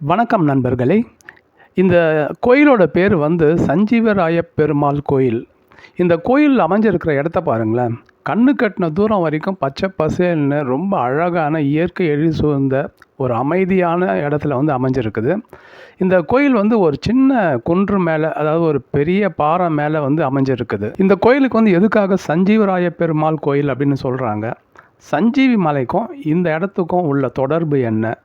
வணக்கம் நண்பர்களே. இந்த கோயிலோட பேர் வந்து சஞ்சீவராய பெருமாள் கோயில். இந்த கோயில் அமைஞ்சிருக்கிற இடத்த பாருங்களேன். கண்ணு கட்டின தூரம் வரைக்கும் பச்சை பசேல்னு ரொம்ப அழகான இயற்கை எழுதி சூழ்ந்த ஒரு அமைதியான இடத்துல வந்து அமைஞ்சிருக்குது. இந்த கோயில் வந்து ஒரு சின்ன குன்று மேலே அதாவது ஒரு பெரிய பாறை மேலே வந்து அமைஞ்சிருக்குது. இந்த கோயிலுக்கு வந்து எதுக்காக சஞ்சீவராய பெருமாள் கோயில் அப்படின்னு சொல்கிறாங்க சஞ்சீவி மலைக்கும் இந்த இடத்துக்கும் உள்ள தொடர்பு என்ன?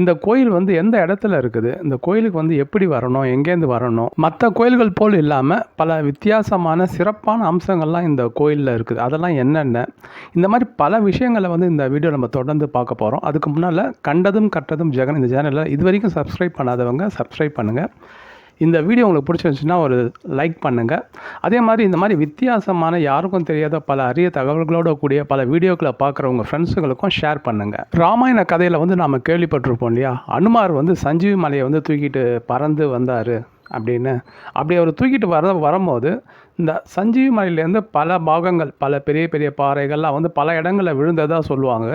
இந்த கோயில் வந்து எந்த இடத்துல இருக்குது? இந்த கோயிலுக்கு வந்து எப்படி வரணும்? எங்கேருந்து வரணும்? மற்ற கோயில்கள் போல் இல்லாமல் பல வித்தியாசமான சிறப்பான அம்சங்கள்லாம் இந்த கோயிலில் இருக்குது. அதெல்லாம் என்னென்ன? இந்த மாதிரி பல விஷயங்களை வந்து இந்த வீடியோ நம்ம தொடர்ந்து பார்க்க போகிறோம் அதுக்கு முன்னால் கண்டதும் கட்டதும் ஜெகன் இந்த சேனலில் இது வரைக்கும் சப்ஸ்கிரைப் பண்ணாதவங்க சப்ஸ்கிரைப் பண்ணுங்கள் இந்த வீடியோ உங்களுக்கு பிடிச்சிருந்துச்சுன்னா ஒரு லைக் பண்ணுங்கள் அதே மாதிரி இந்த மாதிரி வித்தியாசமான யாருக்கும் தெரியாத பல அரிய தகவல்களோட கூடிய பல வீடியோக்களை பார்க்குறவங்க ஃப்ரெண்ட்ஸுங்களுக்கும் ஷேர் பண்ணுங்கள் ராமாயண கதையில் வந்து நாம் கேள்விப்பட்டிருப்போம் இல்லையா? அனுமார் வந்து சஞ்சீவி மலையை வந்து தூக்கிட்டு பறந்து வந்தார் அப்படின்னு. அப்படி அவர் தூக்கிட்டு வர வரும்போது இந்த சஞ்சீவி மலையிலேருந்து பல பாகங்கள் பல பெரிய பெரிய பாறைகள்லாம் வந்து பல இடங்களில் விழுந்ததாக சொல்லுவாங்க.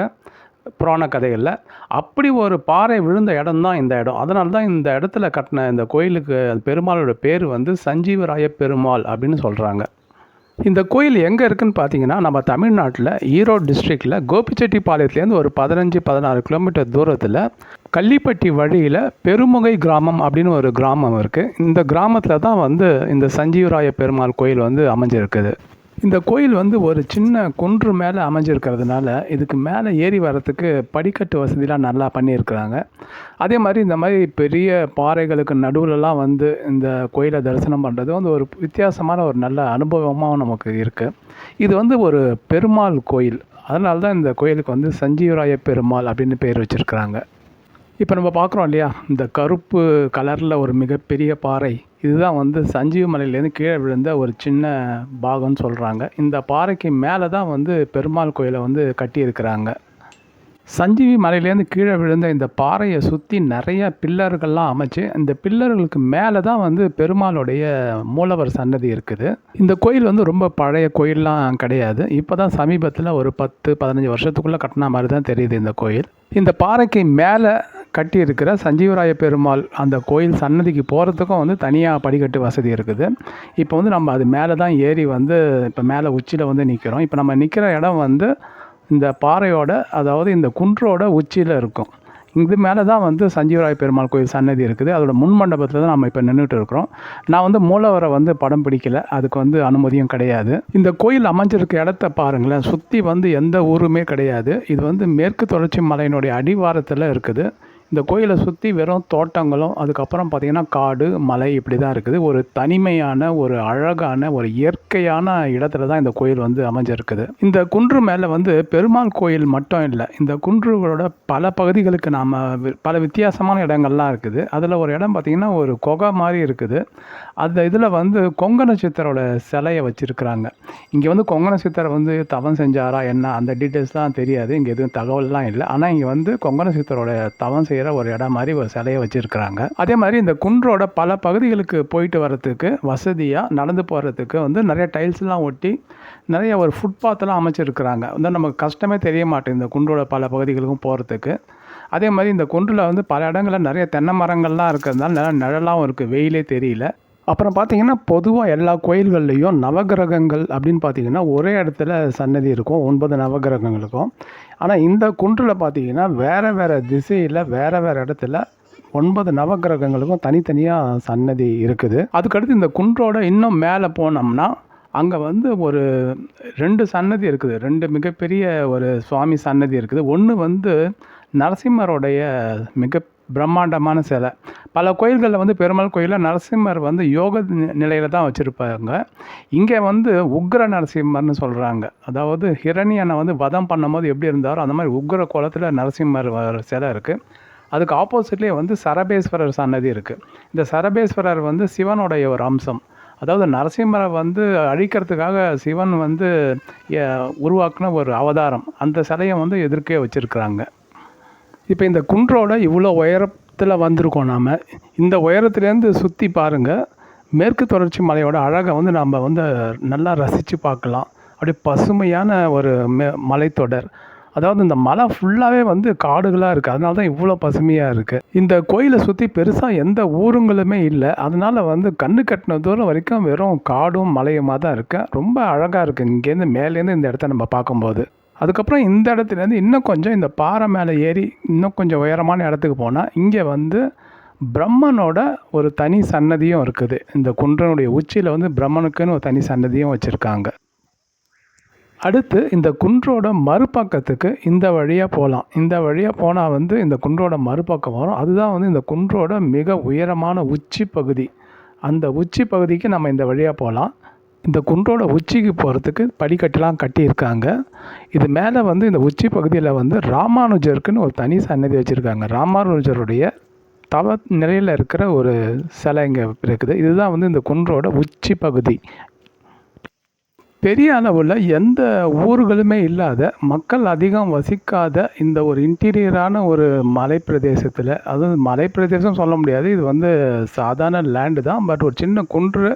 புராண கதைகளில். அப்படி ஒரு பாறை விழுந்த இடம் தான் இந்த இடம். அதனால தான் இந்த இடத்துல கட்டின இந்த கோயிலுக்கு பெருமாளோட பேர் வந்து சஞ்சீவராய பெருமாள் அப்படின்னு சொல்கிறாங்க இந்த கோயில் எங்கே இருக்குதுன்னு பார்த்தீங்கன்னா நம்ம தமிழ்நாட்டில் ஈரோடு டிஸ்ட்ரிக்டில் கோபிச்செட்டிப்பாளையத்துலேருந்து ஒரு பதினஞ்சு பதினாறு கிலோமீட்டர் தூரத்தில் கள்ளிப்பட்டி வழியில் பெருமுகை கிராமம் அப்படின்னு ஒரு கிராமம் இருக்குது இந்த கிராமத்தில் தான் வந்து இந்த சஞ்சீவராய பெருமாள் கோயில் வந்து அமைஞ்சிருக்குது. இந்த கோயில் வந்து ஒரு சின்ன குன்று மேலே அமைஞ்சிருக்கிறதுனால இதுக்கு மேலே ஏறி வர்றதுக்கு படிக்கட்டு வசதிலாம் நல்லா பண்ணியிருக்கிறாங்க. அதே மாதிரி இந்த மாதிரி பெரிய பாறைகளுக்கு நடுவுலலாம் வந்து இந்த கோயிலை தரிசனம் பண்ணுறது வந்து ஒரு வித்தியாசமான ஒரு நல்ல அனுபவமாக நமக்கு இருக்குது இது வந்து ஒரு பெருமாள் கோயில். அதனால தான் இந்த கோயிலுக்கு வந்து சஞ்சீவராய பெருமாள் அப்படின்னு பேர் வச்சுருக்கிறாங்க. இப்போ நம்ம பார்க்குறோம் இல்லையா இந்த கருப்பு கலரில் ஒரு மிகப்பெரிய பாறை. இதுதான் வந்து சஞ்சீவி மலையிலேருந்து கீழே விழுந்த ஒரு சின்ன பாகம்னு சொல்கிறாங்க இந்த பாறைக்கு மேலே தான் வந்து பெருமாள் கோயிலை வந்து கட்டியிருக்கிறாங்க. சஞ்சீவி மலையிலேருந்து கீழே விழுந்த இந்த பாறையை சுற்றி நிறைய பில்லர்கள்லாம் அமைச்சு இந்த பில்லர்களுக்கு மேலே தான் வந்து பெருமாளுடைய மூலவர் சன்னதி இருக்குது. இந்த கோயில் வந்து ரொம்ப பழைய கோயிலெலாம் கிடையாது. இப்போ தான் சமீபத்தில் ஒரு பத்து பதினஞ்சு வருஷத்துக்குள்ளே கட்டின மாதிரி தான் தெரியுது இந்த கோயில். இந்த பாறைக்கு மேலே கட்டியிருக்கிற சஞ்சீவராய பெருமாள் அந்த கோயில் சன்னதிக்கு போகிறதுக்கும் வந்து தனியாக படிக்கட்டு வசதி இருக்குது. இப்போ வந்து நம்ம அது மேலே தான் ஏறி வந்து இப்போ மேலே உச்சியில் வந்து நிற்கிறோம் இப்போ நம்ம நிற்கிற இடம் வந்து இந்த பாறையோட அதாவது இந்த குன்றோட உச்சியில் இருக்கும். இது மேலே தான் வந்து சஞ்சீவராய பெருமாள் கோயில் சன்னதி இருக்குது. அதோட முன் மண்டபத்தில் தான் நம்ம இப்போ நின்றுட்டு இருக்கிறோம். நான் வந்து மூலவரை வந்து படம் பிடிக்கல. அதுக்கு வந்து அனுமதியும் கிடையாது. இந்த கோயில் அமைஞ்சிருக்க இடத்த பாருங்களேன். சுற்றி வந்து எந்த ஊருமே கிடையாது. இது வந்து மேற்கு தொடர்ச்சி மலையினுடைய அடிவாரத்தில் இருக்குது. இந்த கோயிலை சுற்றி வெறும் தோட்டங்களும் அதுக்கப்புறம் பார்த்திங்கன்னா காடு மலை இப்படி தான் இருக்குது. ஒரு தனிமையான ஒரு அழகான ஒரு இயற்கையான இடத்துல தான் இந்த கோயில் வந்து அமைஞ்சிருக்குது. இந்த குன்று மேலே வந்து பெருமாள் கோயில் மட்டும் இல்லை இந்த குன்றுகளோட பல பகுதிகளுக்கு நாம் பல வித்தியாசமான இடங்கள்லாம் இருக்குது. அதில் ஒரு இடம் பார்த்திங்கன்னா ஒரு குகை மாதிரி இருக்குது. அந்த இதில் வந்து கொங்கண சித்தரோட சிலையை வச்சுருக்குறாங்க. இங்கே வந்து கொங்கண சித்தரை வந்து தவம் செஞ்சாரா என்ன? அந்த டீட்டெயில்ஸ்லாம் தெரியாது. இங்கே எதுவும் தகவல்லாம் இல்லை. ஆனால் இங்கே வந்து கொங்கண சித்தரோட தவம் செய்கிற ஒரு இடம் மாதிரி ஒரு சிலையை வச்சுருக்கிறாங்க. அதே மாதிரி இந்த குன்றோட பல பகுதிகளுக்கு போயிட்டு வர்றதுக்கு வசதியாக நடந்து போகிறதுக்கு வந்து நிறைய டைல்ஸ்லாம் ஒட்டி நிறைய ஒரு ஃபுட்பாத்தெல்லாம் அமைச்சிருக்கிறாங்க. வந்து நமக்கு கஷ்டமே தெரிய மாட்டேங்குது இந்த குன்றோட பல பகுதிகளுக்கும் போகிறதுக்கு அதே மாதிரி இந்த குன்றில் வந்து பல இடங்களில் நிறைய தென்னை மரங்கள்லாம் இருக்கிறதுனால நிறைய நிழலாகவும் இருக்குது வெயிலே தெரியல. அப்புறம் பார்த்தீங்கன்னா பொதுவாக எல்லா கோயில்கள்லேயும் நவகிரகங்கள் அப்படின்னு பார்த்தீங்கன்னா ஒரே இடத்துல சன்னதி இருக்கும் ஒன்பது நவகிரகங்களுக்கும். ஆனால் இந்த குன்றில் பார்த்தீங்கன்னா வேறு வேறு திசையில் வேறு வேறு இடத்துல ஒன்பது நவகிரகங்களுக்கும் தனித்தனியாக சன்னதி இருக்குது. அதுக்கடுத்து இந்த குன்றோட இன்னும் மேலே போனோம்னா அங்கே வந்து ஒரு ரெண்டு சன்னதி இருக்குது. ரெண்டு மிகப்பெரிய ஒரு சுவாமி சன்னதி இருக்குது. ஒன்று வந்து நரசிம்மருடைய மிக பிரம்மாண்டமான சிலை. பல கோயில்களில் வந்து பெருமாள் கோயிலில் நரசிம்மர் வந்து யோக நிலையில் தான் வச்சுருப்பாங்க இங்கே வந்து உக்ர நரசிம்மர்னு சொல்கிறாங்க அதாவது ஹிரணியனை வந்து வதம் பண்ணும்போது எப்படி இருந்தாரோ அந்த மாதிரி உக்ர கோலத்தில் நரசிம்மர் சிலை இருக்குது அதுக்கு ஆப்போசிட்லேயே வந்து சரபேஸ்வரர் சன்னதி இருக்குது இந்த சரபேஸ்வரர் வந்து சிவனுடைய ஒரு அம்சம். அதாவது நரசிம்மரை வந்து அழிக்கிறதுக்காக சிவன் வந்து உருவாக்கின ஒரு அவதாரம். அந்த சிலையை வந்து எதிர்க்கே வச்சுருக்குறாங்க. இப்போ இந்த குன்றோட இவ்வளோ உயரத்தில் வந்திருக்கோம் நாம். இந்த உயரத்துலேருந்து சுற்றி பாருங்கள் மேற்கு தொடர்ச்சி மலையோட அழகை வந்து நம்ம வந்து நல்லா ரசித்து பார்க்கலாம். அப்படியே பசுமையான ஒரு மே மலைத்தொடர். அதாவது இந்த மலை ஃபுல்லாகவே வந்து காடுகளாக இருக்குது அதனால தான் இவ்வளோ பசுமையாக இருக்குது இந்த கோயிலை சுற்றி பெருசாக எந்த ஊருங்களுமே இல்லை. அதனால் வந்து கண்ணு கட்டின தூரம் வரைக்கும் வெறும் காடும் மலையுமாக தான் இருக்குது ரொம்ப அழகாக இருக்குது இங்கேருந்து மேலேருந்து இந்த இடத்த நம்ம பார்க்கும்போது. அதுக்கப்புறம் இந்த இடத்துலேருந்து இன்னும் கொஞ்சம் இந்த பாறை மேலே ஏறி இன்னும் கொஞ்சம் உயரமான இடத்துக்கு போனால் இங்கே வந்து பிரம்மனோட ஒரு தனி சன்னதியும் இருக்குது. இந்த குன்றனுடைய உச்சியில் வந்து பிரம்மனுக்குன்னு ஒரு தனி சன்னதியும் வச்சுருக்காங்க. அடுத்து இந்த குன்றோட மறுபக்கத்துக்கு இந்த வழியாக போகலாம் இந்த வழியாக போனால் வந்து இந்த குன்றோட மறுபக்கம் வரும். அதுதான் வந்து இந்த குன்றோட மிக உயரமான உச்சி பகுதி. அந்த உச்சி பகுதிக்கு நம்ம இந்த வழியாக போகலாம் இந்த குன்றோட உச்சிக்கு போகிறதுக்கு படிக்கட்டுலாம் கட்டியிருக்காங்க. இது மேலே வந்து இந்த உச்சி பகுதியில் வந்து ராமானுஜருக்குன்னு ஒரு தனி சன்னதி வச்சுருக்காங்க. ராமானுஜருடைய தவ நிலையில் இருக்கிற ஒரு சிலை இங்கே இருக்குது. இதுதான் வந்து இந்த குன்றோட உச்சி பகுதி. பெரிய அளவில் எந்த ஊர்களுமே இல்லாத மக்கள் அதிகம் வசிக்காத இந்த ஒரு இன்டீரியரான ஒரு மலை பிரதேசத்தில் அதுவும் மலை பிரதேசம் சொல்ல முடியாது. இது வந்து சாதாரண லேண்டு தான். பட் ஒரு சின்ன குன்று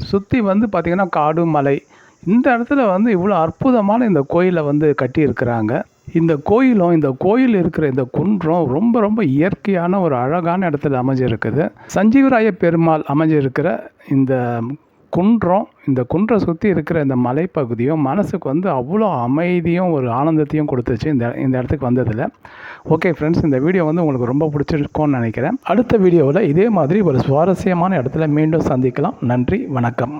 சுற்றி வந்து பார்த்திங்கன்னா காடு மலை. இந்த இடத்துல வந்து இவ்வளோ அற்புதமான இந்த கோயிலை வந்து கட்டியிருக்கிறாங்க. இந்த கோயிலும் இந்த கோயில் இருக்கிற இந்த குன்றம் ரொம்ப ரொம்ப இயற்கையான ஒரு அழகான இடத்துல அமைஞ்சிருக்குது. சஞ்சீவராய பெருமாள் அமைஞ்சிருக்கிற இந்த குன்றம் இந்த குன்றை சுற்றி இருக்கிற இந்த மலைப்பகுதியும் மனசுக்கு வந்து அவ்வளோ அமைதியும் ஒரு ஆனந்தத்தையும் கொடுத்துச்சு இந்த இந்த இடத்துக்கு வந்ததில் ஓகே ஃப்ரெண்ட்ஸ் இந்த வீடியோ வந்து உங்களுக்கு ரொம்ப பிடிச்சிருக்கோன்னு நினைக்கிறேன். அடுத்த வீடியோவில் இதே மாதிரி ஒரு சுவாரஸ்யமான இடத்துல மீண்டும் சந்திக்கலாம். நன்றி வணக்கம்.